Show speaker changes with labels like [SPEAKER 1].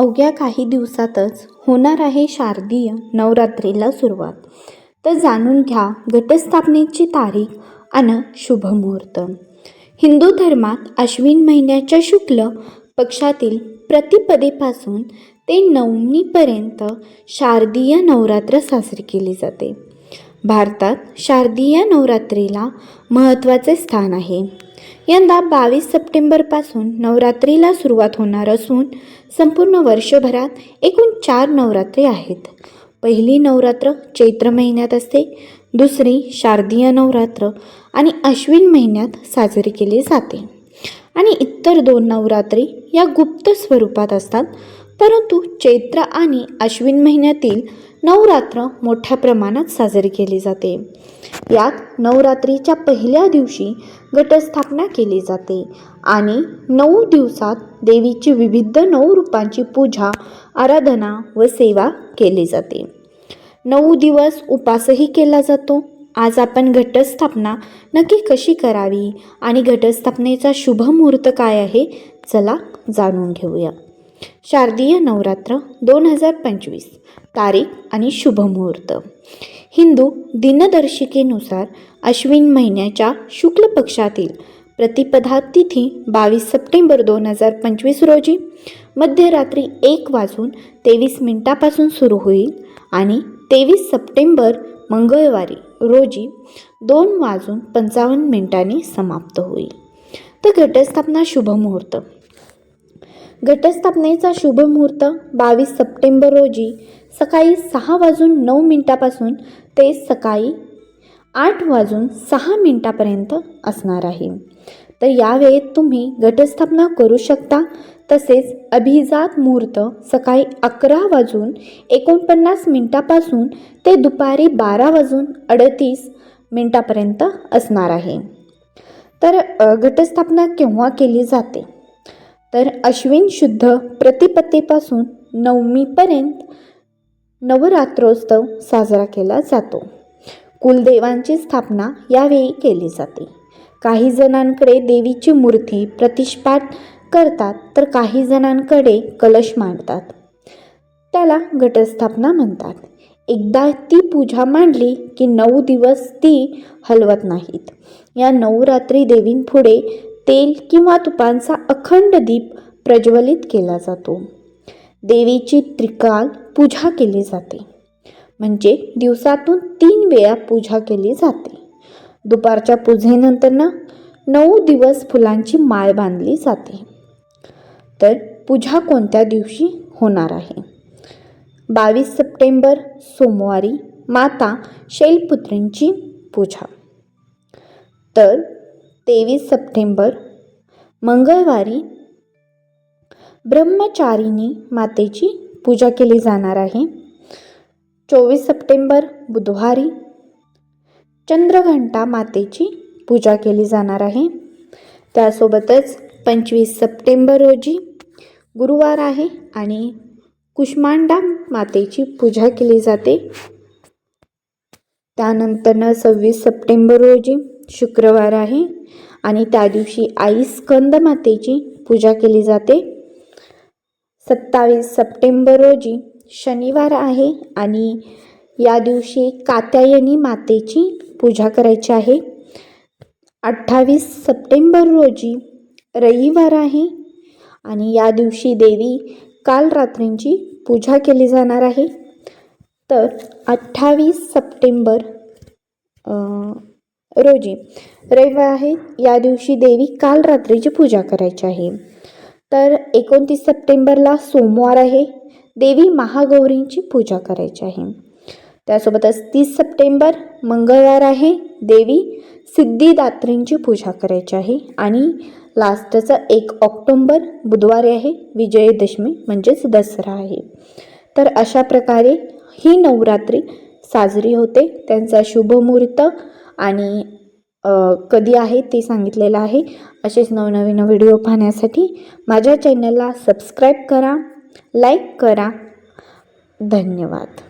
[SPEAKER 1] अवघ्या काही दिवसातच होणार आहे शारदीय नवरात्रीला सुरुवात. तर जाणून घ्या घटस्थापनेची तारीख आणि शुभमुहूर्त. हिंदू धर्मात अश्विन महिन्याच्या शुक्ल पक्षातील प्रतिपदेपासून ते नवमीपर्यंत शारदीय नवरात्र साजरी केली जाते. भारतात शारदीय नवरात्रीला महत्त्वाचे स्थान आहे. यंदा बावीस सप्टेंबरपासून नवरात्रीला सुरुवात होणार असून संपूर्ण वर्षभरात एकूण चार नवरात्री आहेत. पहिली नवरात्र चैत्र महिन्यात असते दुसरी शारदीय नवरात्र आणि अश्विन महिन्यात साजरी केली जाते. आणि इतर दोन नवरात्री या गुप्त स्वरूपात असतात परंतु चैत्र आणि अश्विन महिन्यातील नवरात्र मोठ्या प्रमाणात साजरी केली जाते. यात नवरात्रीच्या पहिल्या दिवशी घटस्थापना केली जाते. आणि नऊ दिवसात देवीची विविध नऊ रूपांची पूजा आराधना व सेवा केली जाते. नऊ दिवस उपासही केला जातो. आज आपण घटस्थापना नक्की कशी करावी आणि घटस्थापनेचा शुभ मुहूर्त काय आहे चला जाणून घेऊया. शारदीय नवरात्र दोन हजार पंचवीस. तारीख आणि शुभ मुहूर्त. हिंदू दिनदर्शिकेनुसार अश्विन महिन्याच्या शुक्ल पक्षातील प्रतिपदा तिथी बावीस सप्टेंबर दोन हजार पंचवीस रोजी मध्यरात्री एक वाजून तेवीस मिनिटापासून सुरू होईल आणि तेवीस सप्टेंबर मंगळवारी रोजी दोन वाजून पंचावन्न मिनिटांनी समाप्त होईल. तर घटस्थापना शुभमुहूर्त घटस्थापनेचा शुभ मुहूर्त बावीस सप्टेंबर रोजी सकाळी सहा वाजून नऊ मिनिटापासून ते सकाळी आठ वाजून सहा मिनिटापर्यंत असणार आहे. तर यावेळेत तुम्ही घटस्थापना करू शकता. तसेच अभिजात मुहूर्त सकाळी अकरा वाजून एकोणपन्नास मिनिटापासून ते दुपारी बारा वाजून अडतीस मिनिटापर्यंत असणार आहे. तर घटस्थापना केव्हा केली जाते? तर अश्विन शुद्ध प्रतिपत्तेपासून नवमीपर्यंत नवरात्रोत्सव साजरा केला जातो. कुलदेवांची स्थापना यावेळी केली जाते. काही जणांकडे देवीची मूर्ती प्रतिष्ठात करतात तर काही जणांकडे कलश मांडतात. त्याला घटस्थापना म्हणतात. एकदा ती पूजा मांडली की नऊ दिवस ती हलवत नाहीत. या नवरात्री देवींपुढे तेल किंवा तुपांचा अखंड दीप प्रज्वलित केला जातो. देवीची त्रिकाल पूजा केली जाते. म्हणजे दिवसातून तीन वेळा पूजा केली जाते. दुपारच्या पूजेनंतर ना नऊ दिवस फुलांची माळ बांधली जाते. तर पूजा कोणत्या दिवशी होणार आहे? बावीस सप्टेंबर सोमवारी माता शैलपुत्रींची पूजा. तर तेवीस सप्टेंबर मंगळवारी ब्रह्मचारिणी मातेची पूजा केली जाणार आहे. चोवीस सप्टेंबर बुधवारी चंद्रघंटा मातेची पूजा केली जाणार आहे. त्यासोबतच पंचवीस सप्टेंबर रोजी गुरुवार आहे आणि कुष्मांडा मातेची पूजा केली जाते. त्यानंतरनं सव्वीस सप्टेंबर रोजी शुक्रवार आहे आणि त्या दिवशी आई स्कंद मातेची पूजा केली जाते. सत्तावीस सप्टेंबर रोजी शनिवार आहे आणि या दिवशी कात्यायनी मातेची पूजा करायची आहे. अठ्ठावीस सप्टेंबर रोजी रविवार आहे आणि या दिवशी देवी काल रात्रींची पूजा केली जाणार आहे. तर अठ्ठावीस सप्टेंबर रोजी. रविवार आहे या दिवशी देवी काल रात्रीची पूजा करायची आहे. तर एकोणतीस सप्टेंबरला सोमवार आहे. देवी महागौरींची पूजा करायची आहे. त्यासोबतच तीस सप्टेंबर मंगळवार आहे. देवी सिद्धिदात्रींची पूजा करायची आहे. आणि लास्टचा एक ऑक्टोंबर बुधवारी आहे. विजयदशमी म्हणजेच दसरा आहे. तर अशा प्रकारे ही नवरात्री साजरी होते. त्यांचा शुभमुहूर्त आणि कधी आहे ते सांगितलेलं आहे असेच नवनवीन व्हिडिओ पाहण्यासाठी माझ्या चॅनलला सबस्क्राईब करा लाईक करा. धन्यवाद.